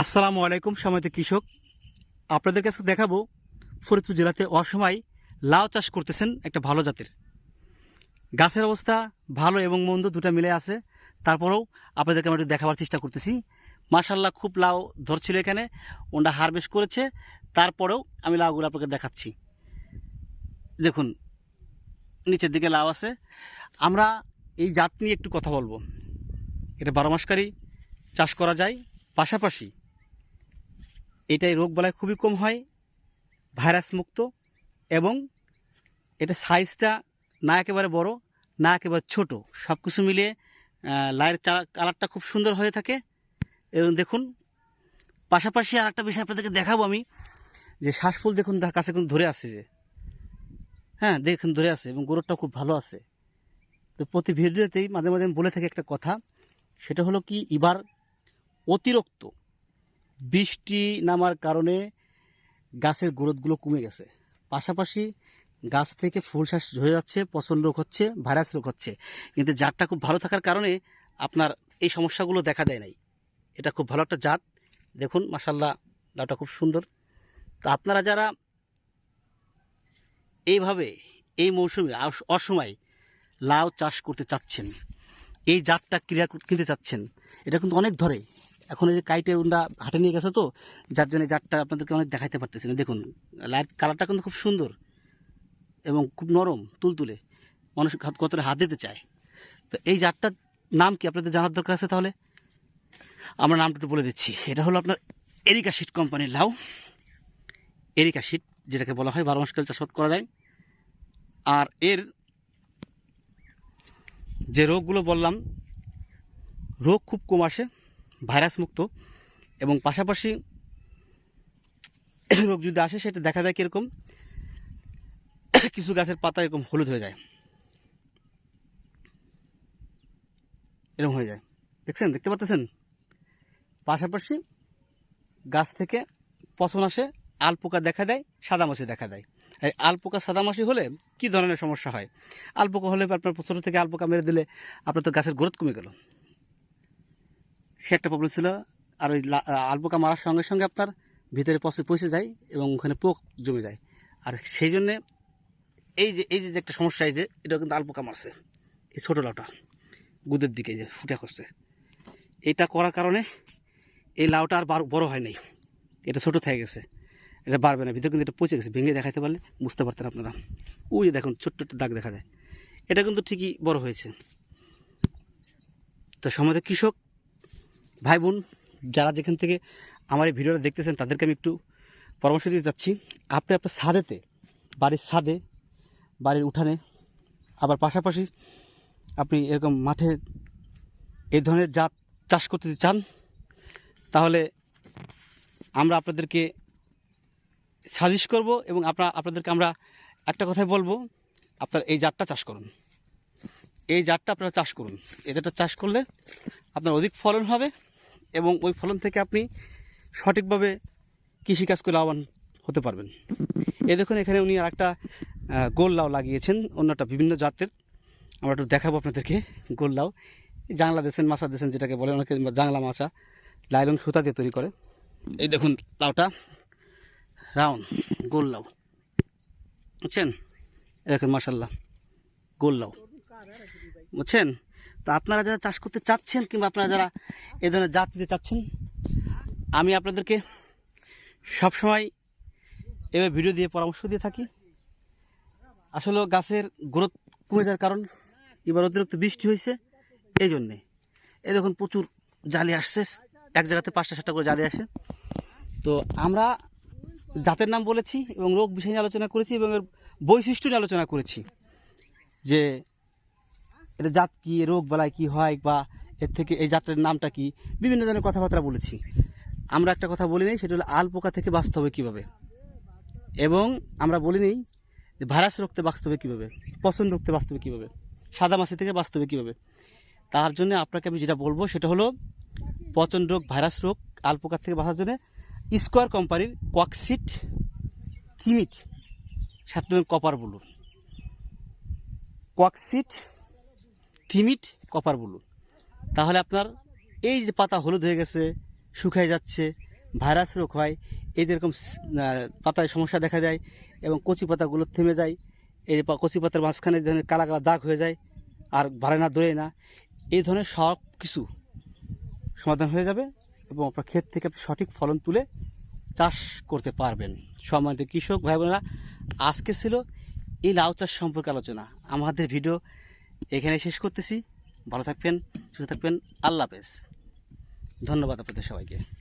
আসসালামু আলাইকুম সময়ত কৃষক। আপনাদের কাছে দেখাবো ফরিদপুর জেলাতে অসময় লাউ চাষ করতেছেন একটা ভালো জাতের। গাছের অবস্থা ভালো এবং মন্দ দুটা মিলে আছে। তারপরেও আপনাদেরকে আমরা একটু দেখাবার চেষ্টা করতেছি। মাশাল্লাহ খুব লাউ ধরছিল এখানে, ওনটা হারভেস্ট করেছে। তারপরেও আমি লাউগুলো আপনাকে দেখাচ্ছি। দেখুন, নিচের দিকে লাউ আছে। আমরা এই জাত নিয়ে একটু কথা বলব। এটা বারো মাসকারী চাষ করা যায়। পাশাপাশি এটাই রোগ বালাই খুবই কম হয়, ভাইরাস মুক্ত এবং এটা সাইজটা না একেবারে বড়, না একেবারে ছোট। সব কিছু মিলিয়ে লাইয়ের কালারটা খুব সুন্দর হয়ে থাকে এবং দেখুন, পাশাপাশি আর একটা বিষয় আপনাদেরকে দেখাবো আমি, যে শ্বাসফুল দেখুন, তার কাছে কিন্তু ধরে আছে যে। হ্যাঁ দেখুন, ধরে আছে এবং গরুরটা খুব ভালো আছে। তো প্রতি ভিডিওতেই মাঝে মাঝে আমি বলে থাকি একটা কথা, সেটা হলো কি, এবার অতিরিক্ত বৃষ্টি নামার কারণে গাছের গ্রোথগুলো কমে গেছে। পাশাপাশি গাছ থেকে ফুল শ্বাস ঝরে যাচ্ছে, পচন রোগ হচ্ছে, ভাইরাস রোগ হচ্ছে। কিন্তু জাতটা খুব ভালো থাকার কারণে আপনার এই সমস্যাগুলো দেখা দেয় নাই। এটা খুব ভালো একটা জাত। দেখুন মাসাল্লাহ লাউটা খুব সুন্দর। তো আপনারা যারা এইভাবে এই মৌসুমে অসময় লাউ চাষ করতে চাচ্ছেন, এই জাতটা ক্রিয়া কিনতে চাচ্ছেন, এটা কিন্তু অনেক ধরে। এখন এই যে কাইটে উন্ডা হাটে নিয়ে গেছে তো, যার জন্য জাতটা আপনাদেরকে অনেক দেখাইতে পারতেছি না। দেখুন, লাইট কালারটা কিন্তু খুব সুন্দর এবং খুব নরম, তুলতুলে। মানুষ কতটা হাত দিতে চায়। তো এই জাতটার নাম কি আপনাদের জানার দরকার আছে তাহলে? আমরা নামটা একটু বলে দিচ্ছি। এটা হলো আপনার এরিকা শিট কোম্পানির লাউ। এরিকা শিট যেটাকে বলা হয়, বারো মাসকাল চাষাবাদ করা যায়। আর এর যে রোগগুলো বললাম, রোগ খুব কম আসে। ভাইরাস মুক্ত এবং পাশাপাশি রোগ যদি আসে, সেটা দেখা যায় কীরকম? কিছু গাছের পাতা এরকম হলুদ হয়ে যায়। এরকম হয়ে যায়। দেখছেন? দেখতে পাচ্ছেন? পাশাপাশি গাছ থেকে পচন আসে আল পোকা দেখা দেয়, সাদামাছি দেখা দেয়। এই আল পোকা সাদামাছি হলে কি ধরনের সমস্যা হয়? আল পোকা হলে আপনার ছোটো থেকে আল পোকা মেরে দিলে আপনার তো গাছের গ্রোথ কমে গেল। সে একটা প্রবলেম ছিল। আর ওই লা- আল মারার সঙ্গে সঙ্গে আপনার ভিতরে পচে পচে যায় এবং ওখানে পোক জমে যায়। আর সেই জন্যে এই যে এই যে একটা সমস্যা এই যে এটা কিন্তু আল পোকা মারছে। এই ছোটো লাউটা, গুদের দিকে যে ফুটে করছে এটা করার কারণে এই লাউটা আর বড় হয় নাই। এটা ছোটো থেকে গেছে। এটা বাড়বে না, ভিতরে কিন্তু এটা পচে গেছে। ভেঙে দেখাতে পারলে বুঝতে পারতেন আপনারা। ওই যে দেখুন, ছোট্ট একটা দাগ দেখা যায়। এটা কিন্তু ঠিকই বড় হয়েছে। তো সমাজের কৃষক ভাই বোন, যারা যেখান থেকে আমার এই ভিডিওটা দেখতেছেন, তাদেরকে আমি একটু পরামর্শ দিতে চাচ্ছি। আপনি আপনার ছাদেতে, বাড়ির ছাদে, বাড়ির উঠানে, আবার পাশাপাশি আপনি এরকম মাঠে এই ধরনের জাত চাষ করতে চান, তাহলে আমরা আপনাদেরকে সাজেস্ট করব এবং আপনার আপনাদেরকে আমরা একটা কথাই বলব, আপনার এই জাতটা চাষ করুন। এই জাতটা আপনারা চাষ করুন। এটা চাষ করলে আপনার অধিক ফলন হবে এবং ওই ফলন থেকে আপনি সঠিকভাবে কৃষিকাজ করে লাভবান হতে পারবেন। এই দেখুন, এখানে উনি আর একটা গোল লাউ লাগিয়েছেন, অন্যটা বিভিন্ন জাতের। আমরা একটু দেখাবো আপনাদেরকে গোল লাউ জাংলা দেশেন মাছা দেশেন যেটাকে বলে, অনেকে জাংলা মাছা লাইলন সুতা দিয়ে তৈরি করে। এই দেখুন, লাউটা রাউন্ড গোল লাউ বুঝছেন? এই দেখুন মাসাল্লাহ গোল লাউ বুঝছেন? তো আপনারা যারা চাষ করতে চাচ্ছেন কিংবা আপনারা যারা এ ধরনের জাত দিতে চাচ্ছেন, আমি আপনাদেরকে সবসময় এভাবে ভিডিও দিয়ে পরামর্শ দিয়ে থাকি। আসলে গাছের গ্রোথ কমে যাওয়ার কারণ এবার অতিরিক্ত বৃষ্টি হয়েছে এই জন্যে এই দেখুন, প্রচুর জালি আসছে, এক জায়গাতে পাঁচটা সাতটা করে জালি আসে। তো আমরা জাতের নাম বলেছি এবং রোগ বিষয় নিয়ে আলোচনা করেছি এবং এর বৈশিষ্ট্য নিয়ে আলোচনা করেছি যে এটা জাত কী, রোগ বালাই কী হয় বা এর থেকে এই জাতের নামটা কি, বিভিন্ন ধরনের কথাবার্তা বলেছি। আমরা একটা কথা বলি নেই, সেটা হলো আল পোকা থেকে বাঁচতে হবে কীভাবে? এবং আমরা বলি নেই যে ভাইরাস রোগতে বাঁচতে হবে কীভাবে, পচন রোগতে বাঁচতে হবে কীভাবে, সাদা মাছি থেকে বাঁচতে হবে কীভাবে। তার জন্য আপনাকে আমি যেটা বলব, সেটা হলো পচন রোগ, ভাইরাস রোগ আল পোকার থেকে বাঁচার জন্য স্কোয়ার কোম্পানির কোয়াকসিট থিমিট সাথে কপার বলুন। কোয়াকসিট থিমিট কপার ব্লু তাহলে আপনার এই যে পাতা হলুদ হয়ে গেছে, শুকায় যাচ্ছে, ভাইরাস রোগ হয়, এই যেরকম পাতায় সমস্যা দেখা যায় এবং কচি পাতাগুলো থেমে যায়, এই কচি পাতার মাঝখানে ধরনের কালা কালা দাগ হয়ে যায়, আর বাড়ে না দৌড়ে না, এই ধরনের সব কিছু সমাধান হয়ে যাবে এবং আপনার ক্ষেত থেকে আপনি সঠিক ফলন তুলে চাষ করতে পারবেন। সম্মানিত কৃষক ভাই বোনেরা আজকে ছিল এই লাউ চাষ সম্পর্কে আলোচনা। আমাদের ভিডিও এখানে শেষ করতেছি। ভালো থাকবেন সুস্থ থাকবেন। আল্লাহ হাফেজ। ধন্যবাদ আপনাদের সবাইকে।